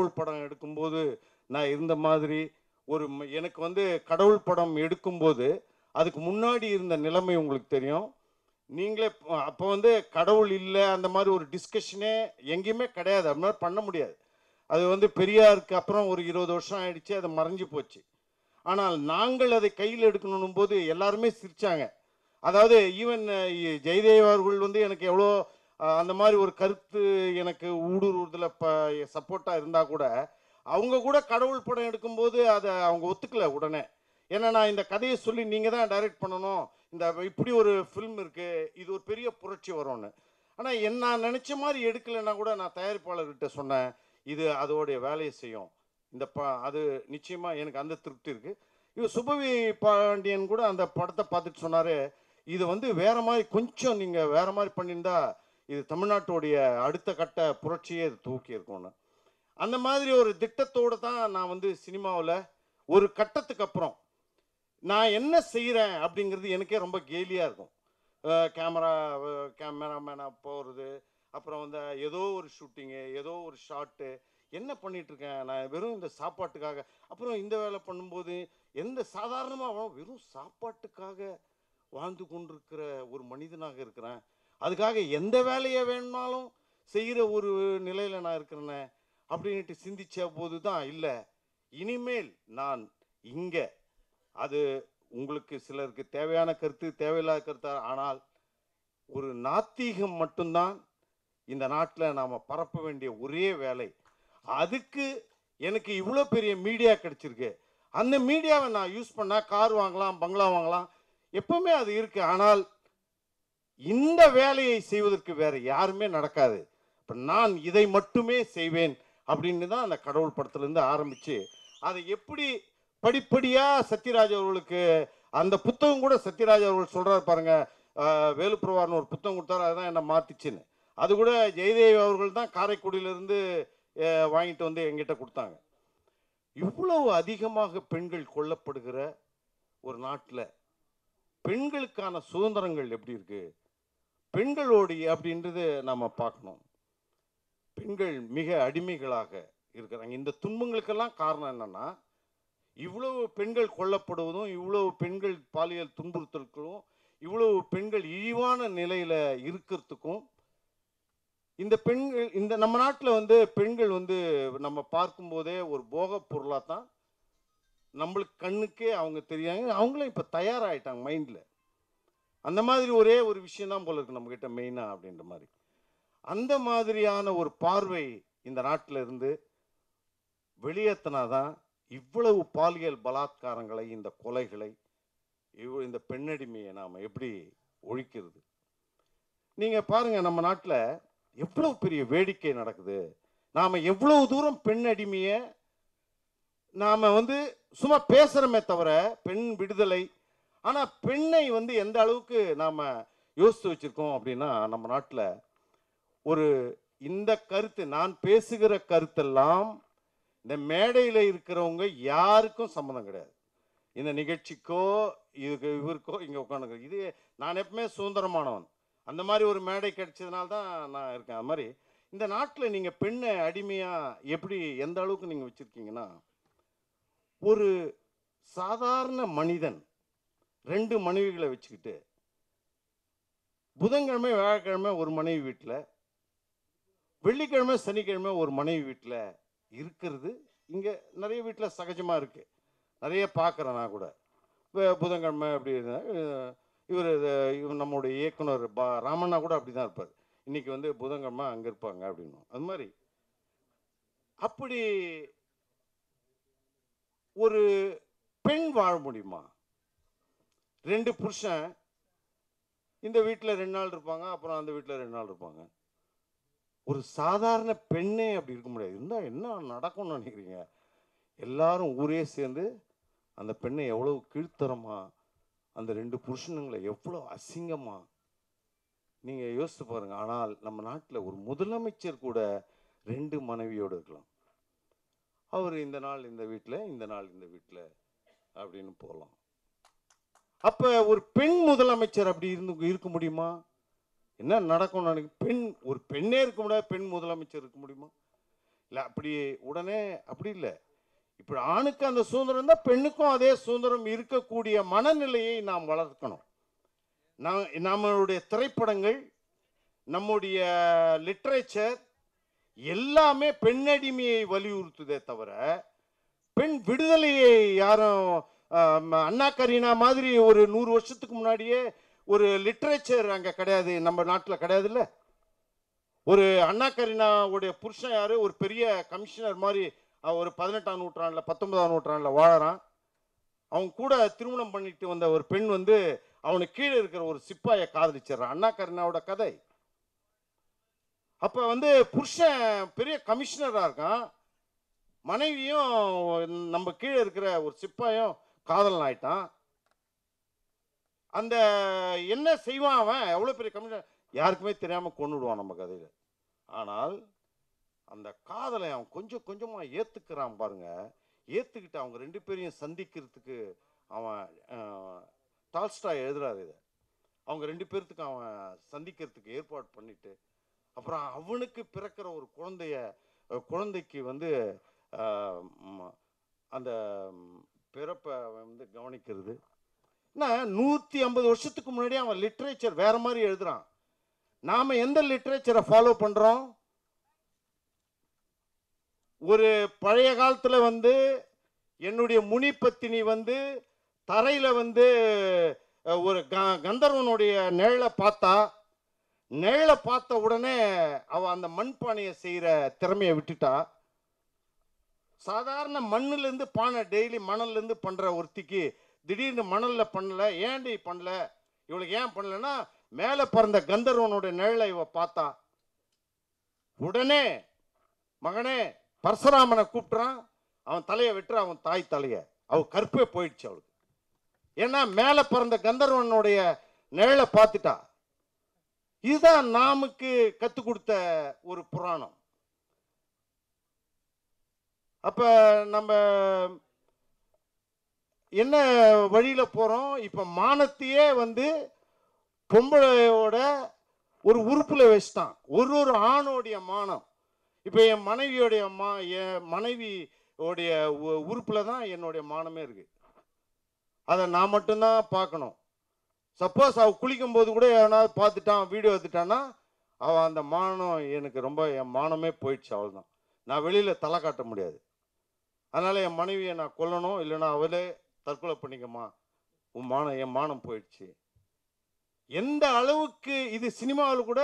கடவுள் படம் எடுக்கும்போது நான் இருந்த மாதிரி ஒரு எனக்கு வந்து கடவுள் படம் எடுக்கும்போது அதுக்கு முன்னாடி இருந்த நிலைமை உங்களுக்கு தெரியும். நீங்களே அப்போ வந்து கடவுள் இல்லை அந்த மாதிரி ஒரு டிஸ்கஷனே எங்கேயுமே கிடையாது. அது மாதிரி பண்ண முடியாது. அது வந்து பெரியாருக்கு அப்புறம் ஒரு இருபது வருஷம் ஆயிடுச்சு அது மறைஞ்சு போச்சு. ஆனால் நாங்கள் அதை கையில் எடுக்கணும் போது எல்லாருமே சிரித்தாங்க அதாவது ஈவன் ஜெயதேவ் அவர்கள் வந்து எனக்கு எவ்வளோ அந்த மாதிரி ஒரு கருத்து எனக்கு ஊடுருவதில் இப்போ சப்போர்ட்டாக இருந்தால் கூட அவங்க கூட கடவுள் படம் எடுக்கும்போது அதை அவங்க ஒத்துக்கல உடனே. ஏன்னா நான் இந்த கதையை சொல்லி நீங்கள் தான் டைரக்ட் பண்ணணும். இந்த இப்படி ஒரு ஃபில்ம் இருக்குது இது ஒரு பெரிய புரட்சி வரும்னு. ஆனால் என்ன நான் நினச்ச மாதிரி எடுக்கலைன்னா கூட நான் தயாரிப்பாளர்கிட்ட சொன்னேன் இது அதோடைய வேலையை செய்யும். இந்த ப அது நிச்சயமாக எனக்கு அந்த திருப்தி இருக்குது இவர் சுபவி பாண்டியன் கூட அந்த படத்தை பார்த்துட்டு சொன்னார் இது வந்து வேறு மாதிரி கொஞ்சம் நீங்கள் வேறு மாதிரி பண்ணியிருந்தா இது தமிழ்நாட்டுடைய அடுத்த கட்ட புரட்சியே இது தூக்கி இருக்கணும் அந்த மாதிரி ஒரு திட்டத்தோடு தான் நான் வந்து சினிமாவில் ஒரு கட்டத்துக்கு அப்புறம் நான் என்ன செய்கிறேன் அப்படிங்கிறது எனக்கே ரொம்ப கேலியாக இருக்கும். கேமரா கேமராமேனாக போகிறது அப்புறம் வந்து ஏதோ ஒரு ஷூட்டிங்கு ஏதோ ஒரு ஷாட்டு என்ன பண்ணிகிட்ருக்கேன் நான் வெறும் இந்த சாப்பாட்டுக்காக. அப்புறம் இந்த வேலை பண்ணும்போது எந்த சாதாரணமாக வெறும் சாப்பாட்டுக்காக வாழ்ந்து கொண்டிருக்கிற ஒரு மனிதனாக இருக்கிறேன். அதுக்காக எந்த வேலையை வேணும்னாலும் செய்கிற ஒரு நிலையில் நான் இருக்கிறேனே அப்படின்ட்டு சிந்திச்ச போது தான் இல்லை. இனிமேல் நான் இங்கே அது உங்களுக்கு சிலருக்கு தேவையான கருத்து தேவையில்லாத கருத்தா ஆனால் ஒரு நாத்திகம் மட்டும்தான் இந்த நாட்டில் நாம் பரப்ப வேண்டிய ஒரே வேலை. அதுக்கு எனக்கு இவ்வளோ பெரிய மீடியா கிடச்சிருக்கு. அந்த மீடியாவை நான் யூஸ் பண்ணால் கார் வாங்கலாம் பங்களா வாங்கலாம் எப்பவுமே அது இருக்குது ஆனால் இந்த வேலையை செய்வதற்கு வேற யாருமே நடக்காது. இப்போ நான் இதை மட்டுமே செய்வேன் அப்படின்னு தான் அந்த கடவுள் படத்துலேருந்து ஆரம்பித்து அதை எப்படி படிப்படியாக சத்யராஜ் அவர்களுக்கு அந்த புத்தகம் கூட சத்யராஜ் அவர்கள் சொல்கிறார் பாருங்க வேலுப்புரவார்னு ஒரு புத்தகம் கொடுத்தாரு அதுதான் என்னை மாற்றிச்சின்னு அது கூட ஜெயதேவி அவர்கள் தான் காரைக்குடியிலேருந்து வாங்கிட்டு வந்து எங்கிட்ட கொடுத்தாங்க. இவ்வளவு அதிகமாக பெண்கள் கொல்லப்படுகிற ஒரு நாட்டில் பெண்களுக்கான சுதந்திரங்கள் எப்படி இருக்குது பெண்களோடைய அப்படின்றது நம்ம பார்க்கணும். பெண்கள் மிக அடிமைகளாக இருக்கிறாங்க. இந்த துன்பங்களுக்கெல்லாம் காரணம் என்னன்னா இவ்வளவு பெண்கள் கொல்லப்படுவதும் இவ்வளவு பெண்கள் பாலியல் துன்புறுத்தலுக்கும் இவ்வளவு பெண்கள் இழிவான நிலையில் இருக்கிறதுக்கும் இந்த பெண்கள் இந்த நம்ம நாட்டில் வந்து பெண்கள் வந்து நம்ம பார்க்கும்போதே ஒரு போகப் பொருளாக தான் நம்மளுக்கு கண்ணுக்கே அவங்க தெரியாங்க. அவங்களும் இப்போ தயாராகிட்டாங்க மைண்டில். அந்த மாதிரி ஒரே ஒரு விஷயம் தான் போல இருக்கு நம்மக்கிட்ட மெயினாக அப்படின்ற மாதிரி. அந்த மாதிரியான ஒரு பார்வை இந்த நாட்டில் இருந்து வெளியேற்றினாதான் இவ்வளவு பாலியல் பலாத்காரங்களை இந்த கொலைகளை இவ்வளோ இந்த பெண்ணடிமையை நாம் எப்படி ஒழிக்கிறது? நீங்கள் பாருங்க நம்ம நாட்டில் எவ்வளோ பெரிய வேடிக்கை நடக்குது. நாம் எவ்வளவு தூரம் பெண் அடிமையை நாம் வந்து சும்மா பேசுகிறோமே தவிர பெண் விடுதலை ஆனால் பெண்ணை வந்து எந்த அளவுக்கு நாம் யோசித்து வச்சுருக்கோம் அப்படின்னா நம்ம நாட்டில் ஒரு இந்த கருத்து நான் பேசுகிற கருத்தெல்லாம் இந்த மேடையில் இருக்கிறவங்க யாருக்கும் சம்மந்தம் கிடையாது. இந்த நிகழ்ச்சிக்கோ இதுக்கு இவருக்கோ இங்கே உட்காந்துக்க இது நான் எப்பவுமே சுதந்திரமானவன். அந்த மாதிரி ஒரு மேடை கிடைச்சதுனால தான் நான் இருக்கேன். அது மாதிரி இந்த நாட்டில் நீங்கள் பெண்ணை அடிமையாக எப்படி எந்த அளவுக்கு நீங்கள் வச்சுருக்கீங்கன்னா ஒரு சாதாரண மனிதன் ரெண்டு மனைவிகளை வச்சுக்கிட்டு புதன்கிழமை வியாழக்கிழமை ஒரு மனைவி வீட்டில் வெள்ளிக்கிழமை சனிக்கிழமை ஒரு மனைவி வீட்டில் இருக்கிறது. இங்கே நிறைய வீட்டில் சகஜமாக இருக்குது நிறைய பார்க்குறேன் நான் கூட புதன்கிழமை அப்படி இவர் இவர் நம்மளுடைய இயக்குனர் பா ராமண்ணா கூட அப்படி தான் இருப்பார். இன்னைக்கு வந்து புதன்கிழமை அங்கே இருப்பாங்க அப்படின்னு அது மாதிரி. அப்படி ஒரு பெண் வாழ முடியுமா? ரெண்டு புருஷன் இந்த வீட்டில் ரெண்டு நாள் இருப்பாங்க அப்புறம் அந்த வீட்டில் ரெண்டு நாள் இருப்பாங்க. ஒரு சாதாரண பெண்ணே அப்படி இருக்க முடியாது. இருந்தால் என்ன நடக்கும்னு நினைக்கிறீங்க? எல்லாரும் ஊரே சேர்ந்து அந்த பெண்ணை எவ்வளோ கீழ்த்தரமா அந்த ரெண்டு புருஷனுங்களை எவ்வளோ அசிங்கமா நீங்கள் யோசித்து பாருங்கள் ஆனால் நம்ம நாட்டில் ஒரு முதலமைச்சர் கூட ரெண்டு மனைவியோடு இருக்கலாம். அவர் இந்த நாள் இந்த வீட்டில் இந்த நாள் இந்த வீட்டில் அப்படின்னு போகலாம் அப்போ ஒரு பெண் முதலமைச்சர் அப்படி இருந்து இருக்க முடியுமா? என்ன நடக்கும் நினைக்க பெண் ஒரு பெண்ணே இருக்க முடியாது பெண் முதலமைச்சர் இருக்க முடியுமா? இல்லை அப்படி உடனே அப்படி இல்லை. இப்படி ஆணுக்கு அந்த சுதந்திரம் தான் பெண்ணுக்கும் அதே சுதந்திரம் இருக்கக்கூடிய மனநிலையை நாம் வளர்க்கணும். நான் நம்மளுடைய திரைப்படங்கள் நம்முடைய லிட்ரேச்சர் எல்லாமே பெண்ணடிமையை வலியுறுத்துதே தவிர பெண் விடுதலையை யாரும் அண்ணா கரீனா மாதிரி ஒரு நூறு வருஷத்துக்கு முன்னாடியே ஒரு லிட்ரேச்சர் அங்கே கிடையாது நம்ம நாட்டில் கிடையாதுல்ல? ஒரு அண்ணா கரீனாவுடைய புருஷன் யாரு? ஒரு பெரிய கமிஷனர் மாதிரி ஒரு பதினெட்டாம் நூற்றாண்டில் பத்தொன்பதாம் நூற்றாண்டில் வாழறான். அவன் கூட திருமணம் பண்ணிட்டு வந்த ஒரு பெண் வந்து அவனுக்கு கீழே இருக்கிற ஒரு சிப்பாயை காதலிச்சிடுறான். அண்ணா கரீனாவோட கதை. அப்போ வந்து புருஷன் பெரிய கமிஷனராக இருக்கான். மனைவியும் நம்ம கீழே இருக்கிற ஒரு சிப்பாயும் காதலன் ஆயிட்டான் அந்த என்ன செய்வான் அவன்? எவ்வளோ பெரிய கமிஷன்? யாருக்குமே தெரியாமல் கொண்டுடுவான் நம்ம கதையில். ஆனால் அந்த காதலை அவன் கொஞ்சம் கொஞ்சமாக ஏற்றுக்கிறான் பாருங்க. ஏற்றுக்கிட்டு அவங்க ரெண்டு பேரையும் சந்திக்கிறதுக்கு அவன் டால்ஸ்டா டால்ஸ்டாய் எழுதுறாரு இதை. அவங்க ரெண்டு பேர்த்துக்கு அவன் சந்திக்கிறதுக்கு ஏற்பாடு பண்ணிட்டு அப்புறம் அவனுக்கு பிறக்கிற ஒரு குழந்தைய குழந்தைக்கு வந்து அந்த பிறப்பை அவன் வந்து கவனிக்கிறது. நான் நூற்றி ஐம்பது வருஷத்துக்கு முன்னாடி அவன் லிட்ரேச்சர் வேறு மாதிரி எழுதுகிறான் நாம் எந்த லிட்ரேச்சரை ஃபாலோ பண்ணுறோம் ஒரு பழைய காலத்தில் வந்து என்னுடைய முனிப்பத்தினி வந்து தரையில் வந்து ஒரு க- கந்தர்வனுடைய நிழலை பார்த்தா நிழலை பார்த்த உடனே அவள் அந்த மண்பானையை செய்கிற திறமையை விட்டுட்டா. சாதாரண மண்ணுலேருந்து பானை டெய்லி மணல்ல இருந்து ஒருத்திக்கு திடீர்னு மணலில் பண்ணல ஏன்டி பண்ணல? இவளுக்கு ஏன் பண்ணலன்னா மேலே பிறந்த கந்தர்வனுடைய நிழலை இவ பார்த்தா. உடனே மகனே பரசுராமனை கூப்பிட்றான். அவன் தலையை விட்டுற அவன் தாய் தலையை. அவள் கற்பே போயிடுச்சு அவளுக்கு. ஏன்னா மேலே பிறந்த கந்தர்வனுடைய நிழலை பார்த்துட்டா. இதுதான் நாமுக்கு கற்றுக் கொடுத்த ஒரு புராணம். அப்போ நம்ம என்ன வழியில் போகிறோம் இப்போ மானத்தையே வந்து பொம்பளையோட ஒரு உறுப்பில் வச்சுட்டான். ஒரு ஒரு ஆணோடைய மானம். இப்போ என் மனைவியோடைய மா என் மனைவியோடைய உ- தான் என்னுடைய மானமே இருக்குது அதை நான் மட்டும்தான் பார்க்கணும். சப்போஸ் அவள் குளிக்கும் போது கூட எவனாவது பார்த்துட்டான் வீடியோ எடுத்துட்டான்னா அவள் அந்த மானம் எனக்கு ரொம்ப என் மானமே போயிடுச்சு அவள் தான் நான் வெளியில் தலை காட்ட முடியாது. அதனால் என் மனைவியை நான் கொல்லணும் இல்லைன்னா அவளே தற்கொலை பண்ணிக்கம்மா. உன் மானம் என் மானம் போயிடுச்சு. எந்த அளவுக்கு இது சினிமாவில் கூட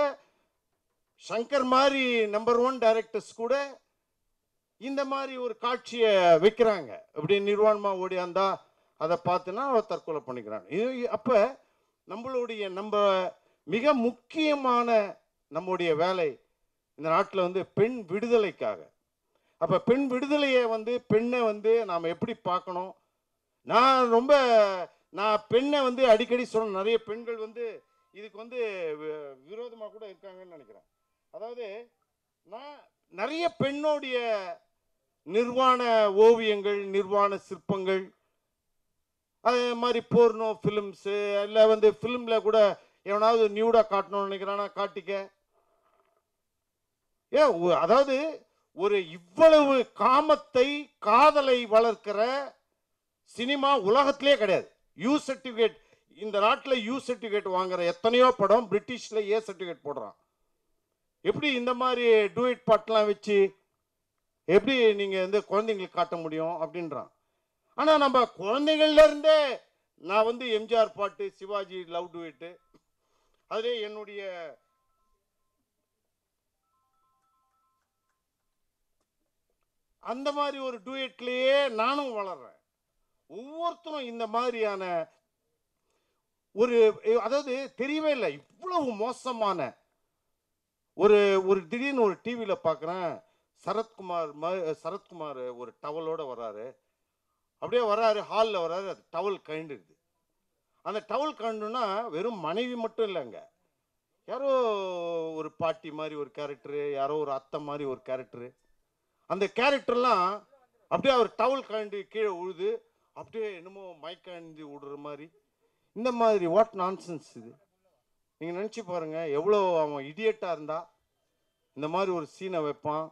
சங்கர் மாதிரி நம்பர் ஒன் டைரக்டர்ஸ் கூட இந்த மாதிரி ஒரு காட்சியை வைக்கிறாங்க. அப்படி நிர்வாணமாக ஓடியாந்தா அதை பார்த்துன்னா அவள் தற்கொலை பண்ணிக்கிறான். இது அப்போ நம்மளுடைய நம்ம மிக முக்கியமான நம்முடைய வேலை இந்த நாட்டில் வந்து பெண் விடுதலைக்காக. அப்போ பெண் விடுதலையை வந்து பெண்ணை வந்து நாம் எப்படி பார்க்கணும்? நான் ரொம்ப நான் பெண்ணை வந்து அடிக்கடி சொல்லணும் நிறைய பெண்கள் வந்து இதுக்கு வந்து விரோதமாக கூட இருக்காங்கன்னு நினைக்கிறேன். அதாவது நான் நிறைய பெண்ணோடைய நிர்வாண ஓவியங்கள் நிர்வாண சிற்பங்கள் அதே மாதிரி போர்னோ ஃபிலிம்ஸு இல்லை வந்து ஃபிலிமில் கூட எவனாவது நியூடாக காட்டணும்னு நினைக்கிறானா? காட்டிக்க. ஏ அதாவது ஒரு இவ்வளவு காமத்தை காதலை வளர்க்கிற சினிமா உலகத்திலே கிடையாது. யூ சர்டிஃபிகேட் இந்த நாட்டில் யூ சர்டிஃபிகேட் வாங்குற எத்தனையோ படம் பிரிட்டிஷில் ஏ சர்டிஃபிகேட் போடுறான். எப்படி இந்த மாதிரி டூயிட் பாட்டெலாம் வச்சு எப்படி நீங்கள் வந்து குழந்தைங்களுக்கு காட்ட முடியும் அப்படின்றான். ஆனால் நம்ம குழந்தைகள்லேருந்தே நான் வந்து எம்ஜிஆர் பாட்டு சிவாஜி லவ் டூயிட்டு அதிலே என்னுடைய அந்த மாதிரி ஒரு டூயட்லேயே நானும் வளர்றேன். ஒவ்வொருத்தரும் இந்த மாதிரியான ஒரு அதாவது தெரியவே இல்லை இவ்வளவு மோசமான ஒரு ஒரு திடீர்னு ஒரு டிவியில் பார்க்குறேன் சரத்குமார் சரத்குமார் ஒரு டவலோட வராரு அப்படியே வராரு ஹாலில் வராரு அது டவல் கழண்டுடுது அந்த டவல் கழுண்டுனா வெறும் மனைவி மட்டும் இல்லைங்க. யாரோ ஒரு பாட்டி மாதிரி ஒரு கேரக்டரு யாரோ ஒரு அத்தை மாதிரி ஒரு கேரக்டரு அந்த கேரக்டர்லாம் அப்படியே அவர் டவுல் கழண்டு கீழே உழுது அப்படியே என்னமோ மயக்கழந்து விடுற மாதிரி. இந்த மாதிரி வாட் நான்சென்ஸ் இது. நீங்கள் நினச்சி பாருங்கள் எவ்வளோ அவன் இடியட்டாக இருந்தா இந்த மாதிரி ஒரு சீனை வைப்பான்.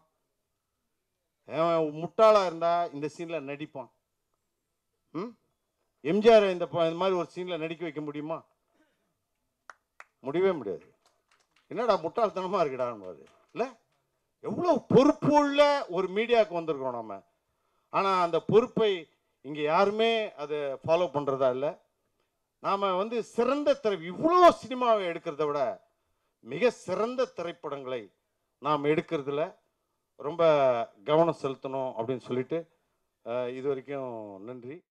முட்டாளாக இருந்தால் இந்த சீனில் நடிப்பான். ம்? எம்ஜிஆர் இந்த இந்த மாதிரி ஒரு சீனில் நடிக்க வைக்க முடியுமா? முடியவே முடியாது. என்னடா முட்டாள்தனமா இருக்குடான்னு இல்லை? எவ்வளவு பொறுப்புள்ள ஒரு மீடியாவுக்கு வந்திருக்கோம் நம்ம. ஆனால் அந்த பொறுப்பை இங்கே யாருமே அதை ஃபாலோ பண்ணுறதா இல்லை. நாம வந்து சிறந்த திரை இவ்வளோ சினிமாவை எடுக்கிறத விட மிக சிறந்த திரைப்படங்களை நாம் எடுக்கிறதுல ரொம்ப கவனம் செலுத்தணும் அப்படின்னு சொல்லிட்டு இது வரைக்கும் நன்றி.